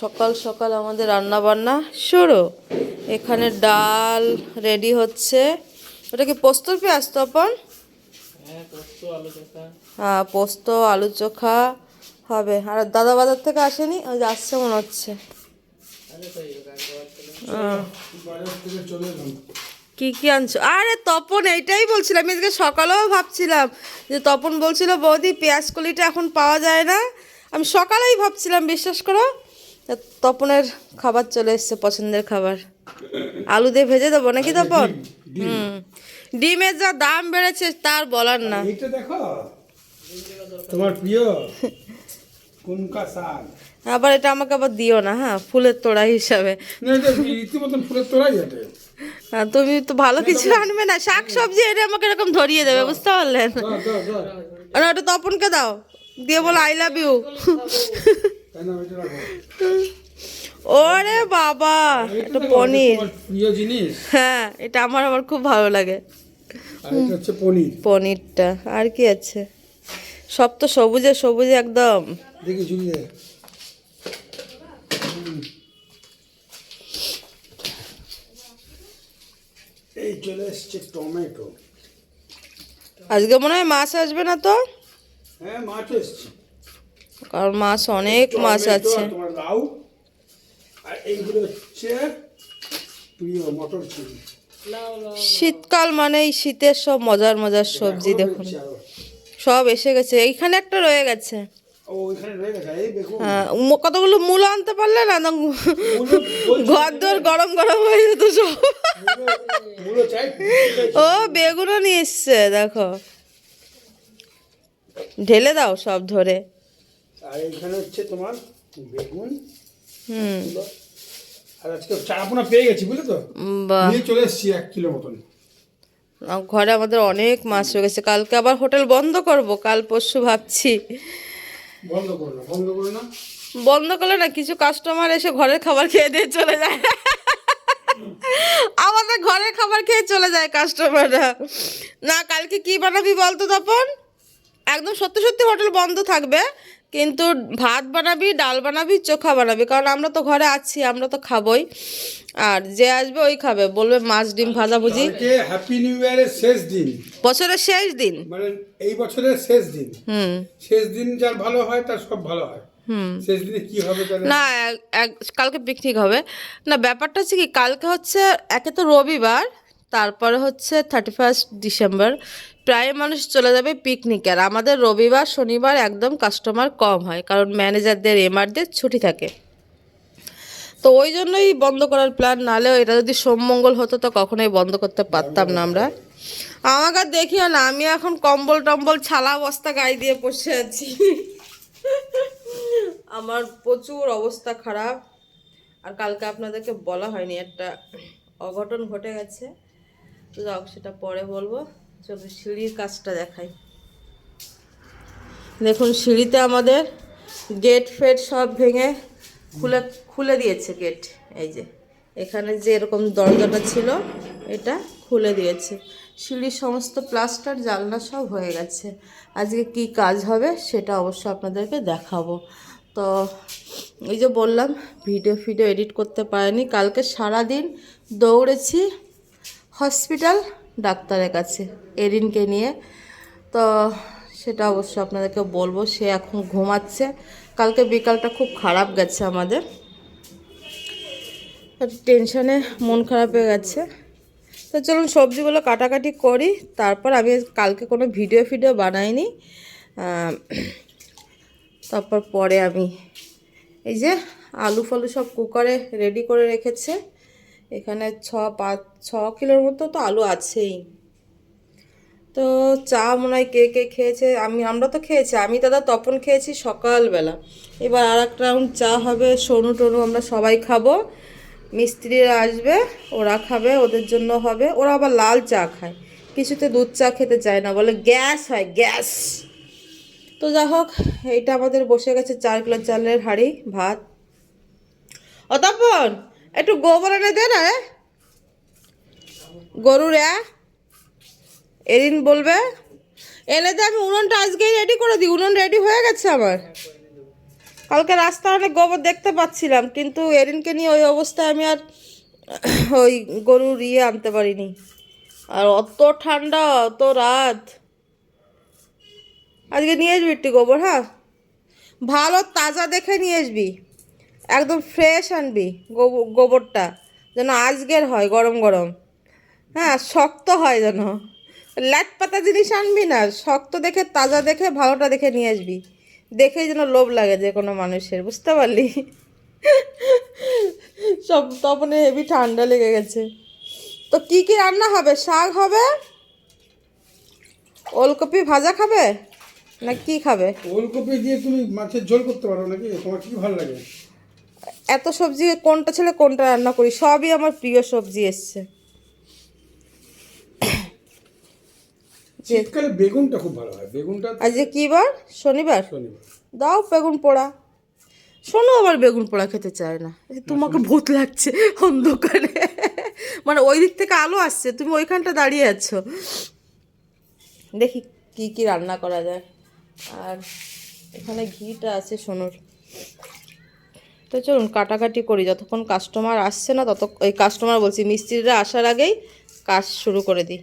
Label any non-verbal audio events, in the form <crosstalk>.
সকাল সকাল আমাদের রান্না বান্না শুরু। এখানে ডাল রেডি হচ্ছে। ওটা কি পোস্তর পেঁয়াজ তপন? হ্যাঁ পোস্ত আলু চোখা। হবে। আর দাদা বাজার থেকে আসেনি? ওই যে আসছে মনে হচ্ছে। হ্যাঁ। কি কি আনছো? আরে তপন এইটাই বলছিলাম। আমি আজকে সকালেও ভাবছিলাম যে তপন বলছিল বৌদি পেঁয়াজ কলিটা এখন পাওয়া যায় না। আমি সকালেই ভাবছিলাম বিশ্বাস করো। তপনের খাবার চলে এসছে পছন্দের খাবার। আলু দিয়ে ভেজে দেবো নাকি তপন? হুম। ডিমের যা দাম বেড়েছে তার বলার না। দেখো তোমার প্রিয় কোনকা শাক। আবার এটা আমাকে আবার দিও না হ্যাঁ ফুলের তোড়া হিসাবে। হ্যাঁ, তুমি তো ভালো কিছু আনবে না শাক সবজি এটা আমাকে এরকম ধরিয়ে দেবে বুঝতে পারলেন? ওটা তপনকে দাও। দিয়ে বলো আই লাভ ইউ। ওরে বাবা একটা পনির। প্রিয় জিনিস। হ্যাঁ এটা আমার আমার খুব ভালো লাগে। হচ্ছে পনির। পনিরটা আর কি আছে? সব তো সবুজে সবুজে একদম। দেখি ঝুলিয়ে এই চলে এসছে টমেটো। আজকে মনে হয় মাছ আসবে না তো? হ্যাঁ মাছ এসছে। কারণ মাছ অনেক মাছ আছে আর তোমার লাউ আর এইগুলো হচ্ছে প্রিয় মটর চিনি শীতকাল মানেই শীতের সব মজার মজার সবজি দেখুন। সব এসে গেছে। এইখানে একটা রয়ে গেছে। ও ওইখানে রয়ে গেছে। এই দেখুন। হ্যাঁ, কতগুলো মূলো আনতে পারলে না? ঘর দর গরম গরম হয়ে যেত সব। মূলো- মূলো চাই। ও বেগুনও নিয়ে এসছে দেখো। ঢেলে দাও সব ধরে। আর এইখানে হচ্ছে তোমার বেগুন হুম। আর আজকে চারাপোনা পেয়ে গেছি বুঝলে তো? নিয়ে চলে এসেছি এক কিলো মতন। ঘরে আমাদের অনেক মাছ হয়ে গেছে। কালকে আবার হোটেল বন্ধ করব কাল পরশু ভাবছি। বন্ধ করো না বন্ধ করো না। বন্ধ করলে না কিছু কাস্টমার এসে ঘরের খাবার খেয়ে দিয়ে চলে যায়। আমাদের ঘরের খাবার খেয়ে চলে যায় কাস্টমাররা না কালকে কি বানাবি বলতো তপন? একদম সত্যি সত্যি হোটেল বন্ধ থাকবে। কিন্তু ভাত বানাবি ডাল বানাবি চোখা বানাবি কারণ আমরা তো ঘরে আছি আমরা তো খাবই। আর যে আসবে ওই খাবে বলবে মাছ ডিম ভাজা ভুজি। হ্যাপি নিউ ইয়ারের শেষ দিন। বছরের শেষ দিন। মানে এই বছরের শেষ দিন। হুম। শেষ দিন যার ভালো হয় তার সব ভালো হয়। না কালকে পিকনিক হবে। না ব্যাপারটা হচ্ছে কি কালকে হচ্ছে একে তো রবিবার তারপরে হচ্ছে থার্টি ফার্স্ট ডিসেম্বর প্রায় মানুষ চলে যাবে পিকনিকে আর আমাদের রবিবার, শনিবার একদম কাস্টমার কম হয়, কারণ ম্যানেজারদের এমআরদের ছুটি থাকে। তো ওই জন্যই বন্ধ করার প্ল্যান নালেও এটা যদি সোমমঙ্গল হতো তো কখনোই বন্ধ করতে পারতাম না আমরা। আমাকে দেখিও না, আমি এখন কম্বল টম্বল, ছালা বস্তা গায়ে দিয়ে বসে আছি। আমার প্রচুর অবস্থা খারাপ। আর কালকে আপনাদেরকে বলা হয়নি, একটা অঘটন ঘটে গেছে। তো যাও, সেটা পরে বলব। চলো, সিঁড়ির কাজটা দেখাই। দেখুন, সিঁড়িতে আমাদের গেট ফেট সব ভেঙে খুলে খুলে দিয়েছে গেট। এই যে, এখানে যে এরকম দরজাটা ছিল, এটা খুলে দিয়েছে। সিঁড়ির সমস্ত প্লাস্টার, জানলা সব হয়ে গেছে। আজকে কি কাজ হবে, সেটা অবশ্য আপনাদেরকে দেখাবো। তো, এই যে বললাম, ভিডিও ফিডিও এডিট করতে পারিনি। কালকে সারা দিন দৌড়েছি হসপিটাল ডাক্তারের কাছে, এরিনকে নিয়ে। তো সেটা অবশ্য আপনাদেরকে বলব, সে এখন ঘুমাচ্ছে। কালকে বিকালটা খুব খারাপ গেছে আমাদের। টেনশনে মন খারাপ হয়ে গেছে। তো চলুন সবজিগুলো কাটাকাটি করি, তারপর আমি কালকে কোনো ভিডিও ফিডিও বানাইনি। তারপর পরে আমি এই যে আলু ফালু সব কুকারে রেডি করে রেখেছে। এখানে ছ পাঁচ, ছ কিলোর মতো তো আলু আছেই। তো চা মনে হয় কে কে খেয়েছে? আমি, আমরা তো খেয়েছি। আমি, দাদা, তপন খেয়েছি সকালবেলা। এবার আর এক রাউন্ড চা হবে। সোনু, টোনু আমরা সবাই খাব। মিস্ত্রিরা আসবে, ওরা খাবে, ওদের জন্য হবে। ওরা আবার লাল চা খায়। কিছুতে দুধ চা খেতে চায় না, বলে গ্যাস হয়, গ্যাস। তো যা হোক, এইটা আমাদের বসে গেছে চার কিলো চালের হাঁড়ি, ভাত। অতপন একটু গোবর এনে দে না রে। গরুর এ এদিন বলবে, এনে দে, আমি উনুনটা আজকেই রেডি করে দিই, উনুন রেডি হয়ে গেছে আমার। কালকে রাস্তায় অনেক গোবর দেখতে পাচ্ছিলাম, কিন্তু এরিনকে নিয়ে ওই অবস্থায় আমি আর <clears throat> ওই গরুর ইয়ে আনতে পারিনি। আর অত ঠান্ডা, অত রাত। আজকে নিয়ে আসবি একটু গোবর হ্যাঁ? ভালো তাজা দেখে নিয়ে আসবি। একদম ফ্রেশ আনবি গোব- গোবরটা, যেন আজকের হয়, গরম গরম। হ্যাঁ শক্ত হয় যেন। ল্যাট পাতা জিনিস আনবি না, শক্ত দেখে, তাজা দেখে, ভালোটা দেখে নিয়ে আসবি। দেখেই যেন লোভ লাগে যে কোনো মানুষের, বুঝতে পারলি? সব তখন হেভি ঠান্ডা লেগে গেছে। তো কি কি রান্না হবে? শাক হবে? ওলকপি ভাজা খাবে? না কি খাবে? ওলকপি দিয়ে তুমি মাছের ঝোল করতে পারো নাকি? তোমার কি ভালো লাগে? এত সবজি কোনটা ছেলে কোনটা রান্না করি সবই আমার প্রিয় সবজি এসছে। শীতকালে বেগুনটা খুব ভালো হয়। বেগুনটা আজকে কি বার? শনিবার? দাও বেগুন পোড়া। শোনো আবার বেগুন পোড়া খেতে চায় না। তোমাকে ভূত লাগছে অন্ধকারে। মানে ওই দিক থেকে আলো আসছে তুমি ওইখানটা দাঁড়িয়ে আছো। দেখি কি কি রান্না করা যায়। আর এখানে ঘিটা আছে সোনুর। তো চলুন কাটাকাটি করি। যতক্ষণ কাস্টমার আসছে না তত ওই কাস্টমার বলছি, মিস্ত্রিরা আসার আগেই কাজ শুরু করে দিই।